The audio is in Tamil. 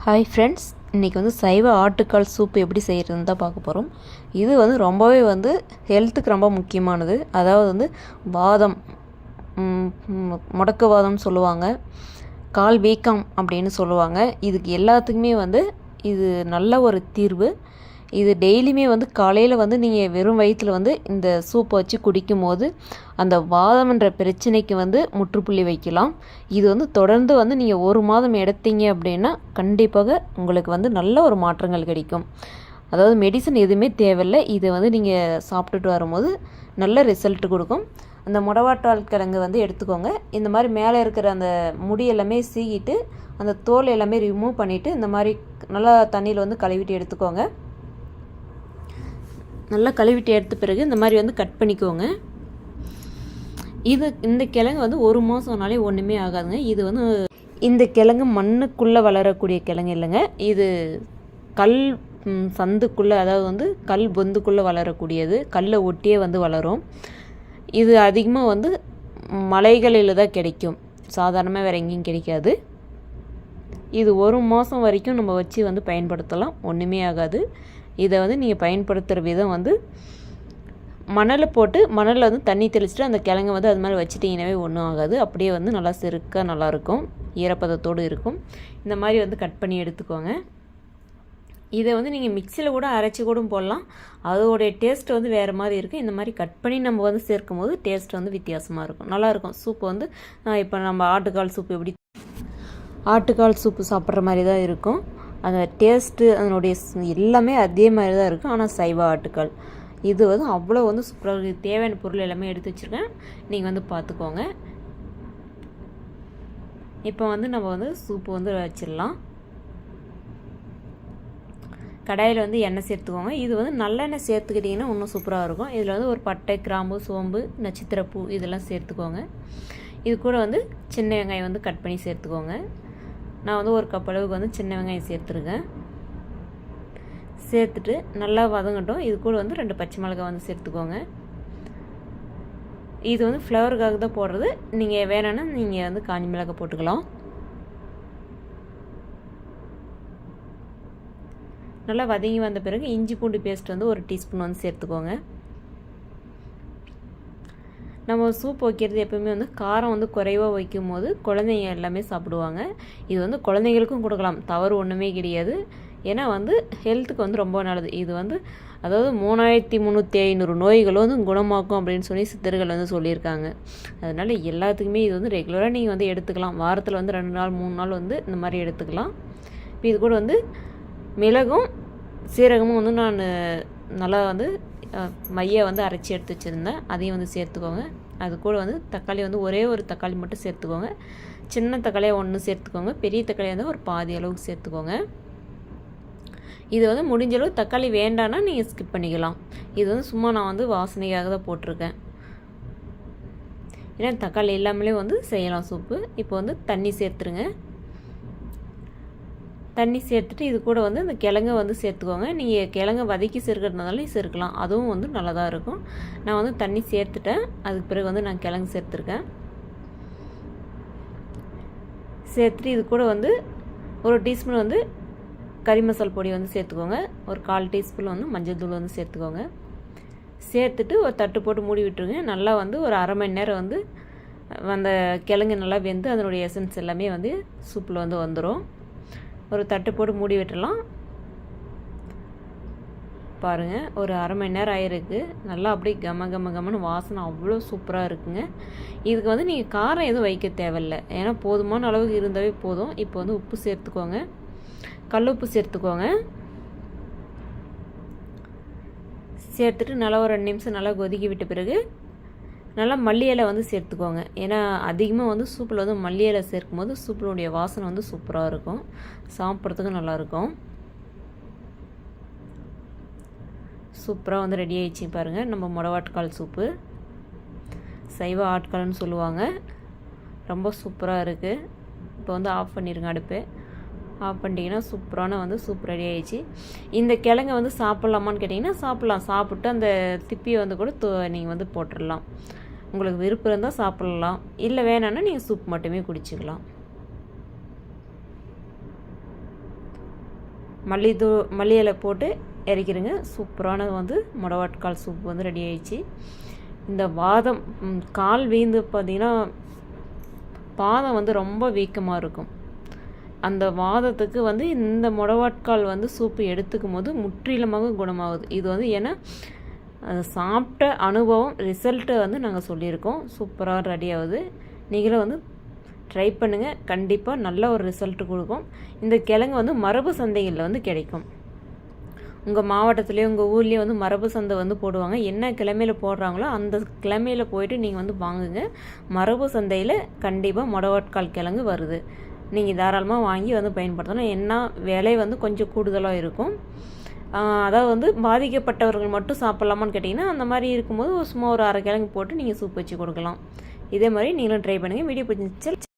ஹாய் ஃப்ரெண்ட்ஸ் இன்றைக்கி வந்து சைவ ஆட்டுக்கால் சூப் எப்படி செய்கிறதுன்னு தான் பார்க்க போகிறோம் இது வந்து ரொம்பவே வந்து ஹெல்த்துக்கு ரொம்ப முக்கியமானது. அதாவது வந்து வாதம் ம், வாதம்னு முடக்குவாதம்னு சொல்லுவாங்க. கால் வீக்கம் அப்படின்னு சொல்லுவாங்க. இதுக்கு எல்லாத்துக்குமே வந்து இது நல்ல ஒரு தீர்வு. இது டெய்லியுமே வந்து காலையில் வந்து நீங்கள் வெறும் வயிற்றில் வந்து இந்த சூப்பை வச்சு குடிக்கும் போது அந்த வாதம்ன்ற பிரச்சனைக்கு வந்து முற்றுப்புள்ளி வைக்கலாம். இது வந்து தொடர்ந்து வந்து நீங்கள் ஒரு மாதம் எடுத்தீங்க அப்படின்னா கண்டிப்பாக உங்களுக்கு வந்து நல்ல ஒரு மாற்றங்கள் கிடைக்கும். அதாவது மெடிசன் எதுவுமே தேவையில்லை. இதை வந்து நீங்கள் சாப்பிட்டுட்டு வரும்போது நல்ல ரிசல்ட் கொடுக்கும். அந்த முடவாட்டால் கிழங்கு வந்து எடுத்துக்கோங்க. இந்த மாதிரி மேலே இருக்கிற அந்த முடி எல்லாமே சீகிட்டு அந்த தோல் எல்லாமே ரிமூவ் பண்ணிவிட்டு இந்த மாதிரி நல்லா தண்ணியில் வந்து கழுவிட்டு எடுத்துக்கோங்க. நல்லா கழுவிட்டு எடுத்த பிறகு இந்த மாதிரி வந்து கட் பண்ணிக்கோங்க. இது இந்த கிழங்கு வந்து ஒரு மாதம்னாலே ஒன்றுமே ஆகாதுங்க. இது வந்து இந்த கிழங்கு மண்ணுக்குள்ளே வளரக்கூடிய கிழங்கு இல்லைங்க. இது கல் சந்துக்குள்ளே அதாவது வந்து கல் பொந்துக்குள்ளே வளரக்கூடியது. கல்லை ஒட்டியே வந்து வளரும். இது அதிகமாக வந்து மலைகளில் தான் கிடைக்கும். சாதாரணமாக வேறு எங்கேயும் கிடைக்காது. இது ஒரு மாதம் வரைக்கும் நம்ம வச்சு வந்து பயன்படுத்தலாம். ஒன்றுமே ஆகாது. இதை வந்து நீங்கள் பயன்படுத்துகிற விதம் வந்து மணலை போட்டு மணலில் வந்து தண்ணி தெளிச்சிட்டு அந்த கிழங்கை வந்து அது மேலே வச்சிட்டிங்கனாவே ஒன்றும் ஆகாது. அப்படியே வந்து நல்லா செருக்க நல்லாயிருக்கும் ஈரப்பதத்தோடு இருக்கும். இந்த மாதிரி வந்து கட் பண்ணி எடுத்துக்கோங்க. இதை வந்து நீங்கள் மிக்சியில் கூட அரைச்சி கூட போடலாம். அதோடைய டேஸ்ட் வந்து வேறு மாதிரி இருக்கும் இந்த மாதிரி கட் பண்ணி நம்ம வந்து சேர்க்கும் போது டேஸ்ட் வந்து வித்தியாசமாக இருக்கும். நல்லாயிருக்கும் சூப்பு வந்து இப்போ நம்ம ஆட்டுக்கால் சூப் எப்படி ஆட்டுக்கால் சூப்பு சாப்பிட்ற மாதிரி தான் இருக்கும். அந்த டேஸ்ட்டு அதனுடைய எல்லாமே அதே மாதிரி தான் இருக்கும் ஆனால் சைவ ஆட்டுக்கால் இது வந்து அவ்வளோ வந்து சூப்பராக இருக்குது தேவையான பொருள் எல்லாமே எடுத்து வச்சுருக்கேன். நீங்கள் வந்து பார்த்துக்கோங்க இப்போ வந்து நம்ம வந்து சூப்பு வந்து வச்சிடலாம். கடாயில் வந்து எண்ணெய் சேர்த்துக்கோங்க. இது வந்து நல்லெண்ணெய் சேர்த்துக்கிட்டிங்கன்னா இன்னும் சூப்பராக இருக்கும். இதில் வந்து ஒரு பட்டை கிராம்பு சோம்பு நட்சத்திரப்பூ இதெல்லாம் சேர்த்துக்கோங்க. இது கூட வந்து சின்ன வெங்காயம் வந்து கட் பண்ணி சேர்த்துக்கோங்க. நான் வந்து ஒரு கப் அளவுக்கு வந்து சின்ன வெங்காயம் சேர்த்துருக்கேன். சேர்த்துட்டு நல்லா வதங்கட்டும். இது கூட வந்து ரெண்டு பச்சை மிளகாய் வந்து சேர்த்துக்கோங்க. இது வந்து ஃப்ளவருக்காக தான் போடுறது. நீங்கள் வேணும்னா நீங்கள் வந்து காஞ்சி மிளகாய் போட்டுக்கலாம். நல்லா வதங்கி வந்த பிறகு இஞ்சி பூண்டு பேஸ்ட் வந்து ஒரு டீஸ்பூன் வந்து சேர்த்துக்கோங்க. நம்ம சூப் வைக்கிறது எப்பவுமே வந்து காரம் வந்து குறைவாக வைக்கும் போது குழந்தைங்க எல்லாமே சாப்பிடுவாங்க. இது வந்து குழந்தைங்களுக்கும் கொடுக்கலாம். தவறு ஒன்றுமே கிடையாது. ஏன்னா வந்து ஹெல்த்துக்கு வந்து ரொம்ப நல்லது. இது வந்து அதாவது மூணாயிரத்தி முந்நூற்றி ஐநூறு நோய்களும் வந்து குணமாக்கும் அப்படின்னு சொல்லி சித்தர்கள் வந்து சொல்லியிருக்காங்க. அதனால் எல்லாத்துக்குமே இது வந்து ரெகுலராக நீங்கள் வந்து எடுத்துக்கலாம். வாரத்தில் வந்து ரெண்டு நாள் மூணு நாள் வந்து இந்த மாதிரி எடுத்துக்கலாம். இப்போ இது கூட வந்து மிளகும் சீரகமும் வந்து நான் நல்லா வந்து மைய வந்து அரைச்சி எடுத்து வச்சுருந்தேன். அதையும் வந்து சேர்த்துக்கோங்க. அது கூட வந்து தக்காளி வந்து ஒரே ஒரு தக்காளி மட்டும் சேர்த்துக்கோங்க. சின்ன தக்காளியாக ஒன்று சேர்த்துக்கோங்க. பெரிய தக்காளியாக இருந்தால் ஒரு பாதி அளவுக்கு சேர்த்துக்கோங்க. இது வந்து முடிஞ்ச அளவு தக்காளி வேண்டான்னா நீங்கள் ஸ்கிப் பண்ணிக்கலாம். இது வந்து சும்மா நான் வந்து வாசனைக்காக தான் போட்டிருக்கேன். ஏன்னா தக்காளி இல்லாமலே வந்து செய்யலாம் சூப்பு. இப்போ வந்து தண்ணி சேர்த்துருங்க. தண்ணி சேர்த்துட்டு இது கூட வந்து இந்த கிழங்க வந்து சேர்த்துக்கோங்க. நீங்கள் கிழங்கை வதக்கி சேர்க்கறதுனாலும் சேர்க்கலாம். அதுவும் வந்து நல்லா தான் இருக்கும். நான் வந்து தண்ணி சேர்த்துட்டேன். அதுக்கு பிறகு வந்து நான் கிழங்கு சேர்த்துருக்கேன். சேர்த்துட்டு இது கூட வந்து ஒரு டீஸ்பூன் வந்து கறி மசால் பொடி வந்து சேர்த்துக்கோங்க. ஒரு கால் டீஸ்பூன் வந்து மஞ்சள் தூள் வந்து சேர்த்துக்கோங்க. சேர்த்துட்டு ஒரு தட்டு போட்டு மூடி விட்டுருங்க. நல்லா வந்து ஒரு அரை மணி நேரம் வந்து அந்த கிழங்கு நல்லா வெந்து அதனுடைய எசன்ஸ் எல்லாமே வந்து சூப்பில் வந்து வந்துடும் ஒரு தட்டு போட்டு மூடி விட்டுடலாம். பாருங்கள் ஒரு அரை மணி நேரம் ஆயிருக்கு. நல்லா அப்படியே கம கம கமன்னு வாசனை அவ்வளோ சூப்பராக இருக்குங்க. இதுக்கு வந்து நீங்கள் காரம் எதுவும் வைக்க தேவையில்ல. ஏன்னா போதுமான அளவுக்கு இருந்தாவே போதும். இப்போ வந்து உப்பு சேர்த்துக்கோங்க. கல் உப்பு சேர்த்துக்கோங்க. சேர்த்துட்டு நல்லா ஒரு ரெண்டு நிமிஷம் நல்லா கொதிக்க விட்ட பிறகு நல்லா மல்லி இலை வந்து சேர்த்துக்கோங்க. ஏன்னா அதிகமாக வந்து சூப்பில் வந்து மல்லி இலை சேர்க்கும் போது சூப்பினுடைய வாசனை வந்து சூப்பராக இருக்கும். சாப்பிட்றதுக்கும் நல்லாயிருக்கும் சூப்பராக வந்து ரெடி ஆகிடுச்சு பாருங்கள் நம்ம முடவாட்கால் சூப்பு. சைவ ஆட்கால்னு சொல்லுவாங்க. ரொம்ப சூப்பராக இருக்குது இப்போ வந்து ஆஃப் பண்ணிடுங்க அடுப்பு. ஆஃப் பண்ணிட்டீங்கன்னா சூப்பரான வந்து சூப் ரெடி ஆகிடுச்சு இந்த கிழங்கை வந்து சாப்பிட்லாமான்னு கேட்டிங்கன்னா சாப்பிட்லாம். சாப்பிட்டு அந்த திப்பியை வந்து கூட நீங்கள் வந்து போட்டுடலாம். உங்களுக்கு விருப்பம் இருந்தால் சாப்பிட்லாம். இல்லை வேணான்னா நீங்கள் சூப் மட்டுமே குடிச்சிக்கலாம். மல்லி தூ மல்லி இலை போட்டு இறக்கிடுங்க சூப்பரான வந்து முடவாட்கால் சூப் வந்து ரெடி ஆயிடுச்சு. இந்த வாதம் கால் வீந்து பார்த்திங்கன்னா பாதம் வந்து ரொம்ப வீக்கமாக இருக்கும். அந்த வாதத்துக்கு வந்து இந்த முடவாட்கால் வந்து சூப்பு எடுத்துக்கும் போது முற்றிலுமாக குணமாகுது. இது வந்து ஏன்னா சாப்பிட்ட அனுபவம் ரிசல்ட்டை வந்து நாங்கள் சொல்லியிருக்கோம். சூப்பராக ரெடி ஆகுது. நீங்களும் வந்து ட்ரை பண்ணுங்கள் கண்டிப்பாக நல்ல ஒரு ரிசல்ட் கொடுக்கும். இந்த கிழங்கு வந்து மரபு சந்தைகளில் வந்து கிடைக்கும். உங்கள் மாவட்டத்துலேயோ உங்கள் ஊர்லேயோ வந்து மரபு சந்தை வந்து போடுவாங்க. என்ன கிழமையில் போடுறாங்களோ அந்த கிழமையில் போயிட்டு நீங்கள் வந்து வாங்குங்க. மரபு சந்தையில் கண்டிப்பாக மொடவாட்கால் கிழங்கு வருது. நீங்கள் தாராளமாக வாங்கி வந்து பயன்படுத்தணும். என்ன விலை வந்து கொஞ்சம் கூடுதலாக இருக்கும். அதாவது வந்து பாதிக்கப்பட்டவர்கள் மட்டும் சாப்பிட்லாமான்னு கேட்டிங்கன்னா அந்த மாதிரி இருக்கும்போது ஒரு சும்மா ஒரு அரை கிழங்கு போட்டு நீங்கள் சூப் வச்சு கொடுக்கலாம். இதே மாதிரி நீங்களும் ட்ரை பண்ணுங்கள் வீடியோ பிடிச்சிருந்துச்சு